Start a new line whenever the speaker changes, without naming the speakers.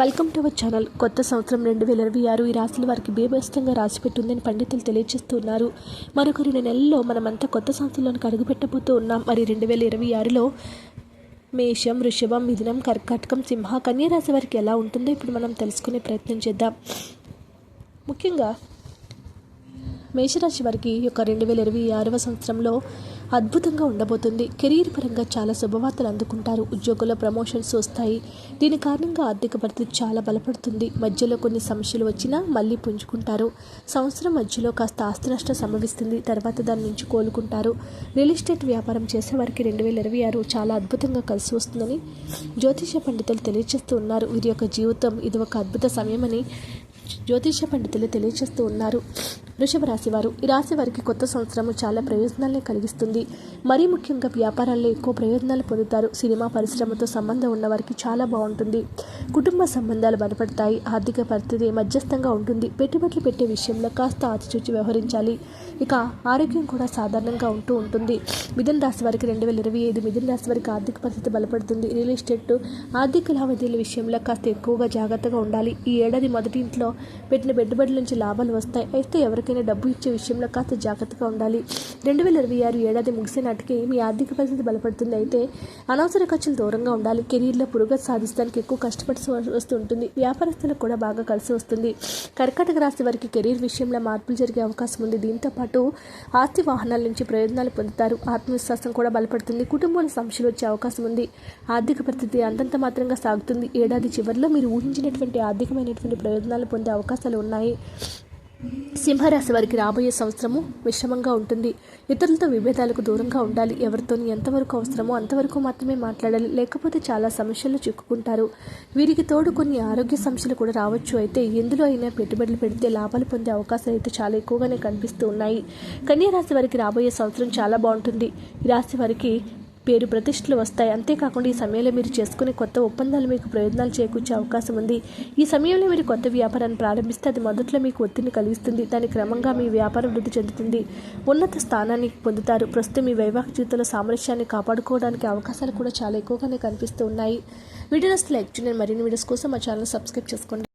Welcome to our channel. కొత్త సంవత్సరం రెండు వేల ఇరవై ఆరు ఈ రాశుల వారికి బీభత్సంగా రాసిపెట్టుందని పండితులు తెలియజేస్తున్నారు. మరొక రెండు నెలల్లో మనమంతా కొత్త సంవత్సరంలోనికి అడుగుపెట్టబోతూ ఉన్నాం. మరి రెండు వేల ఇరవై ఆరులో మేషం వృషభం మిథునం కర్కాటకం సింహ కన్యా రాశి వారికి ఎలా ఉంటుందో ఇప్పుడు మనం తెలుసుకునే ప్రయత్నం చేద్దాం. ముఖ్యంగా మేషరాశి వారికి యొక్క రెండు వేల ఇరవై ఆరవ సంవత్సరంలో అద్భుతంగా ఉండబోతుంది. కెరీర్ పరంగా చాలా శుభవార్తలు అందుకుంటారు. ఉద్యోగుల ప్రమోషన్స్ వస్తాయి. దీని కారణంగా ఆర్థిక పరిస్థితి చాలా బలపడుతుంది. మధ్యలో కొన్ని సమస్యలు వచ్చినా మళ్ళీ పుంజుకుంటారు. సంవత్సరం మధ్యలో కాస్త ఆస్తి నష్టం సంభవిస్తుంది. తర్వాత దాని నుంచి కోలుకుంటారు. రియల్ ఎస్టేట్ వ్యాపారం చేసే వారికి రెండు వేల ఇరవై ఆరు చాలా అద్భుతంగా కలిసి వస్తుందని జ్యోతిష పండితులు తెలియజేస్తూ ఉన్నారు. వీరి యొక్క జీవితం ఇది ఒక అద్భుత సమయమని జ్యోతిష పండితులు తెలియజేస్తూ ఉన్నారు. వృషభ రాశి వారు ఈ రాశి వారికి కొత్త సంవత్సరం చాలా ప్రయోజనాలను కలిగిస్తుంది. మరీ ముఖ్యంగా వ్యాపారాల్లో ఎక్కువ ప్రయోజనాలు పొందుతారు. సినిమా పరిశ్రమతో సంబంధం ఉన్నవారికి చాలా బాగుంటుంది. కుటుంబ సంబంధాలు బలపడతాయి. ఆర్థిక పరిస్థితి మధ్యస్థంగా ఉంటుంది. పెట్టుబడులు పెట్టే విషయంలో కాస్త ఆచిచూచి వ్యవహరించాలి. ఇక ఆరోగ్యం కూడా సాధారణంగా ఉంటూ ఉంటుంది. మిథున రాశి వారికి రెండు వేల ఇరవై ఐదు మిథున రాశి వారికి ఆర్థిక పరిస్థితి బలపడుతుంది. రియల్ ఎస్టేట్ ఆర్థిక లావాదేవీల విషయంలో కాస్త ఎక్కువగా జాగ్రత్తగా ఉండాలి. ఈ ఏడాది మొదటి ఇంట్లో పెట్టిన పెట్టుబడుల నుంచి లాభాలు వస్తాయి. అయితే ఎవరికైనా డబ్బు ఇచ్చే విషయంలో కాస్త జాగ్రత్తగా ఉండాలి. రెండు వేల ఇరవై ఆరు ఏడాది ముగిసే నాటికి మీ ఆర్థిక పరిస్థితి బలపడుతుంది. అయితే అనవసర ఖర్చులు దూరంగా ఉండాలి. కెరీర్లో పురోగతి సాధించడానికి ఎక్కువ కష్టపడి వస్తుంటుంది. వ్యాపారస్తులకు కూడా బాగా కలిసి వస్తుంది. కర్కాటక రాశి వారికి కెరీర్ విషయంలో మార్పులు జరిగే అవకాశం ఉంది. దీంతో పాటు ఆస్తి వాహనాల నుంచి ప్రయోజనాలు పొందుతారు. ఆత్మవిశ్వాసం కూడా బలపడుతుంది. కుటుంబంలో సమస్యలు వచ్చే అవకాశం ఉంది. ఆర్థిక పరిస్థితి అంతంత మాత్రంగా సాగుతుంది. ఏడాది చివరిలో మీరు ఊహించినటువంటి ఆర్థికమైనటువంటి ప్రయోజనాలు పొందే అవకాశాలు ఉన్నాయి. సింహరాశి వారికి రాబోయే సంవత్సరము మిశ్రమంగా ఉంటుంది. ఇతరులతో విభేదాలకు దూరంగా ఉండాలి. ఎవరితో ఎంతవరకు అవసరమో అంతవరకు మాత్రమే మాట్లాడాలి. లేకపోతే చాలా సమస్యలు చిక్కుకుంటారు. వీరికి తోడు కొన్ని ఆరోగ్య సమస్యలు కూడా రావచ్చు. అయితే ఎందులో అయినా పెట్టుబడులు పెడితే లాభాలు పొందే అవకాశాలు అయితే చాలా ఎక్కువగానే కనిపిస్తూ ఉన్నాయి. కన్యా రాశి వారికి రాబోయే సంవత్సరం చాలా బాగుంటుంది. ఈ రాశి వారికి పేరు ప్రతిష్టలు వస్తాయి. అంతేకాకుండా ఈ సమయంలో మీరు చేసుకునే కొత్త ఒప్పందాలు మీకు ప్రయోజనాలు చేకూర్చే అవకాశం ఉంది. ఈ సమయంలో మీరు కొత్త వ్యాపారాన్ని ప్రారంభిస్తే అది మొదట్లో మీకు ఒత్తిడిని కలిగిస్తుంది. దాని క్రమంగా మీ వ్యాపారం వృద్ధి చెందుతుంది. ఉన్నత స్థానాన్ని పొందుతారు. ప్రస్తుతం మీ వైవాహిక జీవితంలో సామరస్యాన్ని కాపాడుకోవడానికి అవకాశాలు కూడా చాలా ఎక్కువగానే కనిపిస్తూ ఉన్నాయి. వీడియోస్ లైక్ చేయండి. మరిన్ని వీడియోస్ కోసం మా ఛానల్ సబ్స్క్రైబ్ చేసుకోండి.